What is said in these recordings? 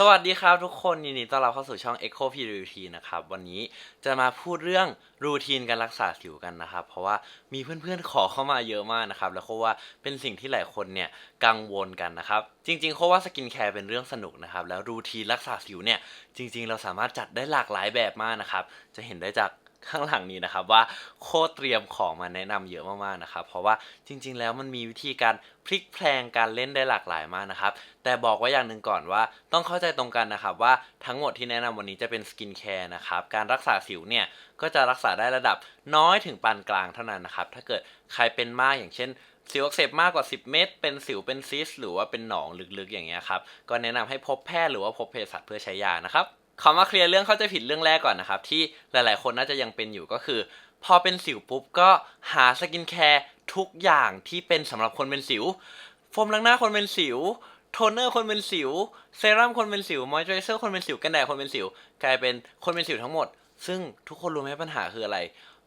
สวัสดีครับทุกคนยินดีต้อนรับเข้าสู่ช่อง Echo P Routine นะครับ วันนี้จะมาพูดเรื่องรูทีนการรักษาสิวกันนะครับ เพราะว่ามีเพื่อนๆขอเข้ามาเยอะมากนะครับ แล้วก็ว่าเป็นสิ่งที่หลายคนเนี่ยกังวลกันนะครับ จริงๆเขาว่าสกินแคร์เป็นเรื่องสนุกนะครับ แล้วรูทีนรักษาสิวเนี่ยจริง ๆ เราสามารถจัดได้หลากหลายแบบมากนะครับ จะเห็นได้จาก ข้างหลังนี้นะครับว่าโคตรเตรียมของมาแนะนำเยอะมากๆนะครับ เพราะว่าจริง ๆ แล้วมันมีวิธีการพลิกแพลงการเล่นได้หลากหลายมากนะครับ แต่บอกไว้อย่างหนึ่งก่อนว่าต้องเข้าใจตรงกันนะครับว่าทั้งหมดที่แนะนำวันนี้จะเป็นสกินแคร์นะครับ การรักษาสิวเนี่ยก็จะรักษาได้ระดับน้อยถึงปานกลางเท่านั้นนะครับ ถ้าเกิดใครเป็นมากอย่างเช่นสิวอักเสบมากกว่า 10 เม็ดเป็นสิวเป็นซิสหรือว่าเป็นหนองลึกๆอย่างเงี้ยครับก็แนะนำให้พบแพทย์หรือว่าพบเภสัชเพื่อใช้ยานะครับ ขอมาเคลียร์เรื่องเข้าใจผิดเรื่องแรกก่อนนะครับ ที่หลายๆ คนน่าจะยังเป็นอยู่ก็คือ พอเป็นสิวปุ๊บก็หาสกินแคร์ทุกอย่างที่เป็นสำหรับคนเป็นสิวโฟมล้างหน้าคนเป็นสิวโทนเนอร์คนเป็นสิวเซรั่มคนเป็นสิวมอยเจอไรเซอร์คนเป็นสิวกันแดดคนเป็นสิว กลายเป็นคนเป็นสิวทั้งหมด ซึ่งทุกคนรู้ไหมปัญหาคืออะไร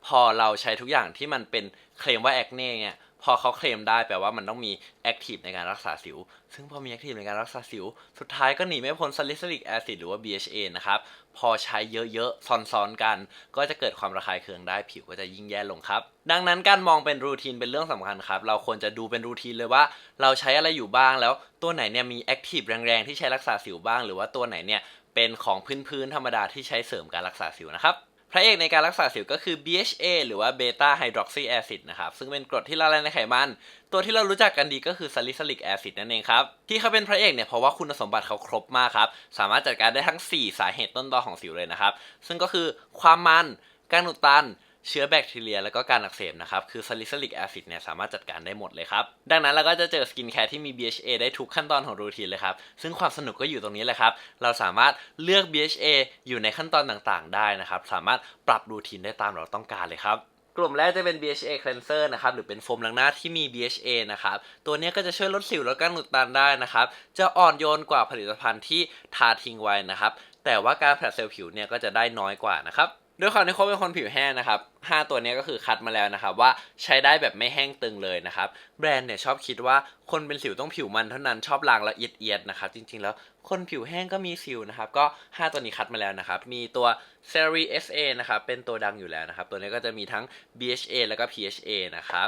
พอเราใช้ทุกอย่างที่มันเป็นเคลมว่าแอคเน่เนี่ย พอเขาเคลมได้แปลว่ามันต้องมีแอคทีฟในการรักษาสิว ซึ่งพอมีแอคทีฟในการรักษาสิว สุดท้ายก็หนีไม่พ้นซาลิซิลิกแอซิดหรือว่า BHA นะครับ พอใช้เยอะๆ ซ้อนๆกัน ก็จะเกิดความระคายเคืองได้ผิวก็จะยิ่งแย่ลงครับ ดังนั้นการมองเป็นรูทีนเป็นเรื่องสำคัญครับ เราควรจะดูเป็นรูทีนเลยว่า เราใช้อะไรอยู่บ้างแล้วตัวไหนเนี่ยมีแอคทีฟแรงๆที่ใช้รักษาสิวบ้าง หรือว่าตัวไหนเนี่ยเป็นของพื้นๆธรรมดาที่ใช้เสริมการรักษาสิวนะครับ พระเอกในการรักษาสิวก็คือ BHA หรือว่าเบต้าไฮดรอกซีแอซิดนะครับ ซึ่งเป็นกรดที่ละลายในไขมัน ตัวที่เรารู้จักกันดีก็คือซาลิซิลิกแอซิดนั่นเองครับ ที่เขาเป็นพระเอกเนี่ยเพราะว่าคุณสมบัติเขาครบมากครับ สามารถจัดการได้ทั้ง 4 สาเหตุต้นตอของสิวเลยนะครับ ซึ่งก็คือความมัน การอุดตัน เชื้อแบคทีเรียแล้วก็การอักเสบนะครับ คือซาลิซิลิกแอซิดเนี่ยสามารถจัดการได้หมดเลยครับ ดังนั้นเราก็จะเจอสกินแคร์ที่มี BHA ได้ทุกขั้นตอนของรูทีนเลยครับ ซึ่งความสนุกก็อยู่ตรงนี้แหละครับ เราสามารถเลือก BHA อยู่ในขั้นตอนต่างๆ ได้นะครับ สามารถปรับรูทีนได้ตามเราต้องการเลยครับกลุ่มแรกจะเป็น BHA cleanser นะครับ หรือเป็นโฟมล้างหน้าที่มี BHA นะครับ ตัวนี้ก็จะช่วยลดสิวลดการอุดตันได้นะครับ จะอ่อนโยนกว่าผลิตภัณฑ์ที่ทาทิ้งไว้นะครับ แต่ว่าการผลัดเซลล์ผิวเนี่ยก็จะได้น้อยกว่านะครับ ด้วยความที่โค้ชเป็นคนผิวแห้งนะครับ 5 ตัวนี้ก็คือคัดมาแล้วนะครับ ว่าใช้ได้แบบไม่แห้งตึงเลยนะครับ แบรนด์เนี่ยชอบคิดว่าคนเป็นสิวต้องผิวมันเท่านั้นชอบล้างละเอียดๆนะครับ จริงๆ แล้วคนผิวแห้งก็มีสิวนะครับ ก็ 5 ตัวนี้คัดมาแล้วนะครับ มีตัว c e r i SA นะครับ เป็นตัวดังอยู่แล้วนะครับ ตัวนี้ก็จะมีทั้ง BHA แล้วก็ PHA นะครับ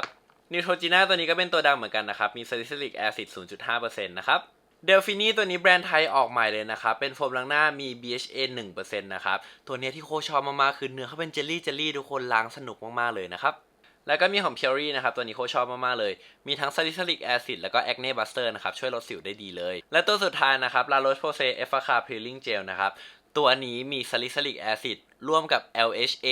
นิวโทจีน่าตัวนี้ก็เป็นตัวดังเหมือนกันนะครับ มี salicylic acid 0.5%นะครับ เดลฟินี่ตัวนี้แบรนด์ไทยออกใหม่เลยนะครับ เป็นโฟมล้างหน้ามี BHA 1%นะครับ ตัวนี้ที่โคชอบมากๆคือเนื้อเขาเป็นเจลลี่เจลลี่ทุกคนล้างสนุกมากๆเลยนะครับ แล้วก็มีของ Puree นะครับ ตัวนี้โคชอบมากๆเลย มีทั้ง salicylic acid แล้วก็ acne buster นะครับ ช่วยลดสิวได้ดีเลย และตัวสุดท้ายนะครับ La Roche Posay Effaclar Peeling Gel นะครับตัวนี้มี salicylic acid ร่วมกับ LHA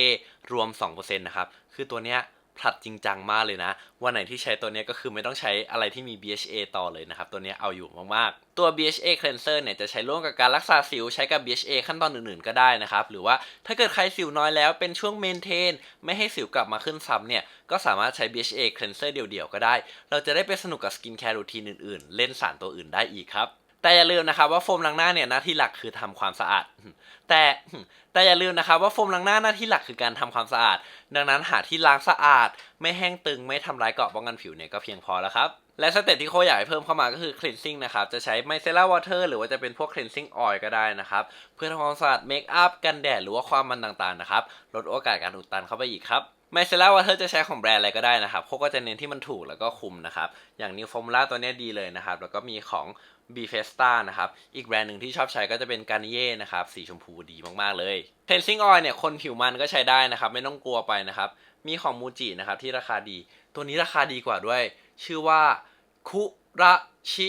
รวม 2%นะครับคือตัวเนี้ย ผลัดจริงจังมากเลยนะ วันไหนที่ใช้ตัวนี้ก็คือไม่ต้องใช้อะไรที่มี BHA ต่อเลยนะครับ ตัวนี้เอาอยู่มากๆ ตัว BHA cleanser เนี่ยจะใช้ร่วมกับการรักษาสิวใช้กับ BHA ขั้นตอนอื่นๆก็ได้นะครับ หรือว่าถ้าเกิดใครสิวน้อยแล้วเป็นช่วง maintain ไม่ให้สิวกลับมาขึ้นซ้ำเนี่ย ก็สามารถใช้ BHA cleanser เดี่ยวๆก็ได้ เราจะได้ไปสนุกกับสกินแคร์รูทีนอื่นๆ เล่นสารตัวอื่นได้อีกครับ แต่อย่าลืมนะครับว่าโฟมล้างหน้าเนี่ยหน้าที่หลักคือทำความสะอาด แต่แต่อย่าลืมนะครับว่าโฟมล้างหน้าหน้าที่หลักคือการทำความสะอาด ดังนั้นหาที่ล้างสะอาด ไม่แห้งตึงไม่ทำร้ายเกราะป้องกันผิวเนี่ยก็เพียงพอแล้วครับและสเต็ปที่โคอยากให้เพิ่มเข้ามาก็คือ cleansing นะครับ จะใช้ไมเซล่าวอเตอร์หรือว่าจะเป็นพวก cleansing oil ก็ได้นะครับ เพื่อทำความสะอาดเมคอัพกันแดดหรือว่าความมันต่างๆนะครับ ลดโอกาสการอุดตันเข้าไปอีกครับ ไมเซล่าวอเตอร์จะใช้ของแบรนด์อะไรก็ได้นะครับโคก็จะเน้นที่มันถูกแล้วก็คุ้มนะครับ อย่างนิวฟอร์มูล่าตัวนี้ดีเลยนะครับ แล้วก็มีของ b f e s t a นะครับ อีกแบรนด์หนึ่งที่ชอบใช้ก็จะเป็น Garnier นะครับ สีชมพูดีมากๆเลย Cleansing Oil เนี่ย คนผิวมันก็ใช้ได้นะครับ ไม่ต้องกลัวไปนะครับ มีของมูจินะครับที่ราคาดี ตัวนี้ราคาดีกว่าด้วย ชื่อว่าคุระชิ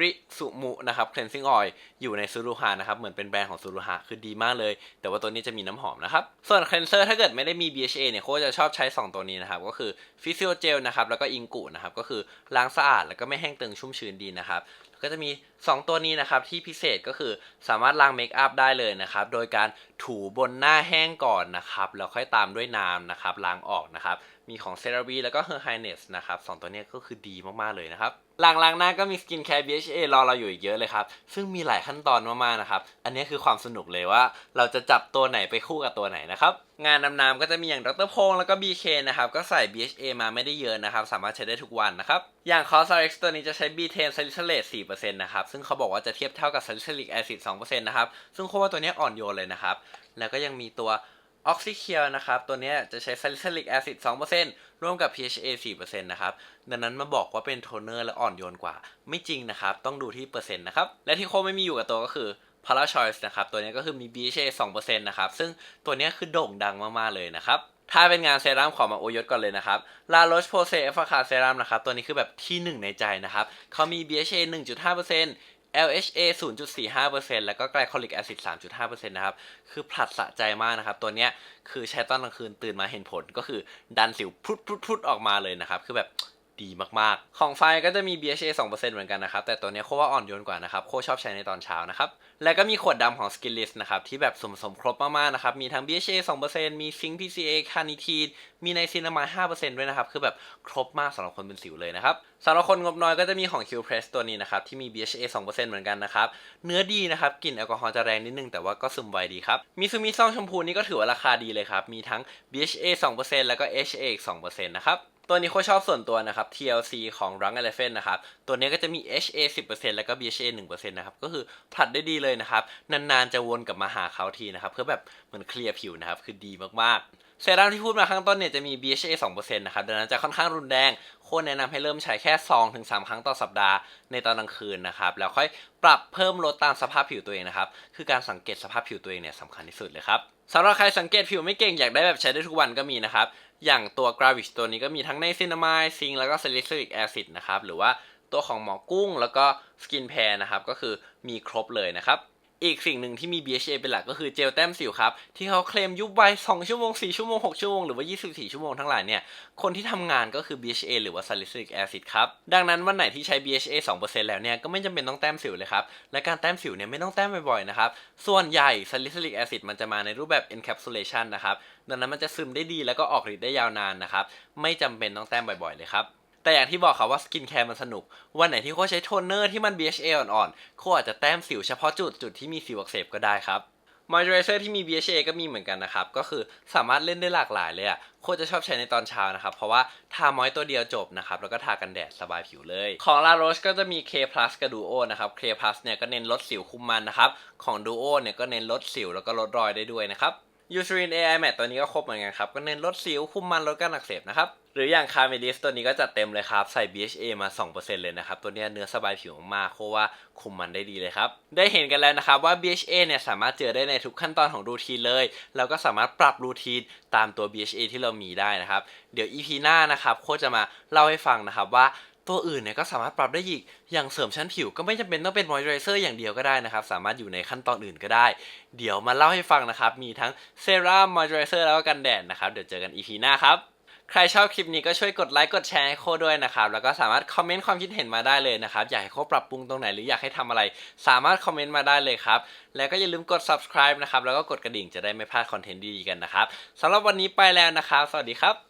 ริสุมุนะครับ Cleansing Oil อยู่ในซูรุฮานะครับ เหมือนเป็นแบรนด์ของซูรุฮาคือดีมากเลย แต่ว่าตัวนี้จะมีน้ำหอมนะครับ ส่วน Cleanser ถ้าเกิดไม่ได้มี BHA เนี่ยโค้ชจะชอบใช้ 2 ตัวนี้นะครับ ก็คือ Physio Gel นะครับ แล้วก็อิงกุนะครับ ก็คือล้างสะอาดแล้วก็ไม่แห้งตึงชุ่มชื้นดีนะครับก็จะมี 2 ตัวนี้นะครับที่พิเศษก็คือสามารถล้างเมคอัพได้เลยนะครับ โดยการถูบนหน้าแห้งก่อนนะครับ แล้วค่อยตามด้วยน้ำนะครับล้างออกนะครับ มีของ CeraVe แล้วก็ Her Highness นะครับสองตัวนี้ก็คือดีมากๆเลยนะครับ หลังล้างหน้าก็มีสกินแคร์ BHA รอเราอยู่อีกเยอะเลยครับ ซึ่งมีหลายขั้นตอนมากๆนะครับ อันนี้คือความสนุกเลยว่า เราจะจับตัวไหนไปคู่กับตัวไหนนะครับ งานดำน้ำก็จะมีอย่างดรพงษ์แล้วก็ BK นะครับ ก็ใส่ BHA มาไม่ได้เยอะนะครับ สามารถใช้ได้ทุกวันนะครับ อย่าง c o s r x ตัวนี้จะใช้ B10 salicylate 4%นะครับ ซึ่งเขาบอกว่าจะเทียบเท่ากับ salicylic acid 2%นะครับ ซึ่งเขาว่าตัวนี้อ่อนโยนเลยนะครับ แล้วก็ยังมีตัว ออกซิเคียนะครับ ตัวนี้จะใช้ salicylic acid 2%ร่วมกับ PHA 4%นะครับ ดังนั้นมาบอกว่าเป็นโทนเนอร์และอ่อนโยนกว่า ไม่จริงนะครับ ต้องดูที่เปอร์เซ็นต์นะครับ และที่โคไม่มีอยู่กับตัวก็คือ Pala Choice นะครับ ตัวนี้ก็คือมี BHA 2%นะครับ ซึ่งตัวนี้คือโด่งดังมาก ๆ เลยนะครับ ถ้าเป็นงานเซรั่มของมาโอยศก่อนเลยนะครับ La Roche Posay e f f a c a Serum นะครับ ตัวนี้คือแบบที่หนึ่งในใจนะครับเขามี BHA 1.5% LHA 0.45%แล้วก็ไกลคอลิกแอซิด3.5%นะครับ คือผลัดสะใจมากนะครับ ตัวเนี้ยคือใช้ตอนกลางคืนตื่นมาเห็นผลก็คือดันสิวพุดพุดพุดออกมาเลยนะครับ คือแบบ ดีมากๆ ของไฟก็จะมี BHA 2%เหมือนกันนะครับ แต่ตัวนี้โคว่าอ่อนโยนกว่านะครับ โคชอบใช้ในตอนเช้านะครับ แล้วก็มีขวดดำของ Skin List นะครับที่แบบสมสมครบมากๆนะครับ มีทั้ง BHA 2%มีซิงค์ PCA คานิทีนมีในซินามาย5%ด้วยนะครับ คือแบบครบมากสำหรับคนเป็นสิวเลยนะครับสำหรับคนงบน้อยก็จะมีของ Q Press ตัวนี้นะครับที่มี BHA 2%เหมือนกันนะครับ เนื้อดีนะครับกลิ่นแอลกอฮอล์จะแรงนิดนึงแต่ว่าก็ซึมไวดีครับมีซูมิซองชมพูนี่ก็ถือว่าราคาดีเลยครับมีทั้ง BHA 2%แล้วก็ HA 2%นะครับ ตัวนี้โคชอบส่วนตัวนะครับ TLC ของ Rung Elephant นะครับ ตัวนี้ก็จะมี HA 10%แล้วก็ BHA 1%นะครับ ก็คือผลัดได้ดีเลยนะครับ นานๆจะวนกลับมาหาเขาทีนะครับ เพื่อแบบเหมือนเคลียร์ผิวนะครับ คือดีมากๆ เซรั่มที่พูดมาข้างต้นเนี่ยจะมี BHA 2%นะครับ ดังนั้นจะค่อนข้างรุนแรงโคนแนะนำให้เริ่มใช้แค่ 2-3 ครั้งต่อสัปดาห์ในตอนกลางคืนนะครับ แล้วค่อยปรับเพิ่มลดตามสภาพผิวตัวเองนะครับ คือการสังเกตสภาพผิวตัวเองเนี่ยสำคัญที่สุดเลยครับสำหรับใครสังเกตผิวไม่เก่งอยากได้แบบใช้ได้ทุกวันก็มีนะครับ อย่างตัว Gravix ตัวนี้ก็มีทั้งในซินามายซิงแล้วก็ salicylic acid นะครับ หรือว่าตัวของหมอกุ้งแล้วก็ Skin Pair นะครับ ก็คือมีครบเลยนะครับ อีกสิ่งหนึ่งที่มี BHA เป็นหลักก็คือเจลแต้มสิวครับ ที่เขาเคลมยุบไว2ชั่วโมง 4 ชั่วโมง 6 ชั่วโมง หรือว่า 24 ชั่วโมงทั้งหลายเนี่ย คนที่ทำงานก็คือ BHA หรือว่า salicylic acid ครับ ดังนั้นวันไหนที่ใช้ BHA 2%แล้วเนี่ย ก็ไม่จำเป็นต้องแต้มสิวเลยครับ และการแต้มสิวเนี่ยไม่ต้องแต้มบ่อยๆนะครับ ส่วนใหญ่ salicylic acid มันจะมาในรูปแบบ encapsulation นะครับ ดังนั้นมันจะซึมได้ดีแล้วก็ออกฤทธิ์ได้ยาวนานนะครับ ไม่จำเป็นต้องแต้มบ่อยๆเลยครับ แต่อย่างที่บอกครับว่าสกินแคร์มันสนุก วันไหนที่โค้ชใช้โทนเนอร์ที่มัน BHA อ่อนๆโค้ชอาจจะแต้มสิวเฉพาะจุดจุดที่มีสิวอักเสบก็ได้ครับมอยเจอไรเซอร์ที่มี BHA ก็มีเหมือนกันนะครับ ก็คือสามารถเล่นได้หลากหลายเลยอะโค้ชจะชอบใช้ในตอนเช้านะครับ เพราะว่าทามอยตัวเดียวจบนะครับ แล้วก็ทากันแดดสบายผิวเลย ของ La Roche ก็จะมี K Plus กับ Duo นะครับ K Plus เนี่ยก็เน้นลดสิวคุมมันนะครับ ของ Duo เนี่ยก็เน้นลดสิวแล้วก็ลดรอยได้ด้วยนะครับ ยูซ r ริน AI Matte ตัวนี้ก็ครบเหมือนกันครับ ก็เน้นลดสิวคุมมันลดการอักเสบนะครับ หรืออย่าง c a r m e l i s ตัวนี้ก็จัดเต็มเลยครับ ใส่ BHA มา 2%เลยนะครับ ตัวนี้เนื้อสบายผิวมากๆเพราะว่าคุมมันได้ดีเลยครับ ได้เห็นกันแล้วนะครับว่า BHA เนี่ยสามารถเจอได้ในทุกขั้นตอนของรูทีนเลย แล้วก็สามารถปรับรูทีนตามตัว BHA ที่เรามีได้นะครับ เดี๋ยว EP หน้านะครับโค้ชจะมาเล่าให้ฟังนะครับว่า ตัวอื่นเนี่ยก็สามารถปรับได้อีก อย่างเสริมชั้นผิวก็ไม่จำเป็นต้องเป็นมอยเจอไรเซอร์อย่างเดียวก็ได้นะครับ สามารถอยู่ในขั้นตอนอื่นก็ได้ เดี๋ยวมาเล่าให้ฟังนะครับ มีทั้งเซรั่มมอยเจอไรเซอร์แล้วก็กันแดดนะครับ เดี๋ยวเจอกัน EP หน้าครับใครชอบคลิปนี้ก็ช่วยกดไลค์กดแชร์ให้โคด้วยนะครับ แล้วก็สามารถคอมเมนต์ความคิดเห็นมาได้เลยนะครับ อยากให้โคปรับปรุงตรงไหนหรืออยากให้ทำอะไร สามารถคอมเมนต์มาได้เลยครับ แล้วก็อย่าลืมกด subscribe นะครับ แล้วก็กดกระดิ่งจะได้ไม่พลาดคอนเทนต์ดีๆกันนะครับสำหรับวันนี้ไปแล้วนะครับ สวัสดีครับ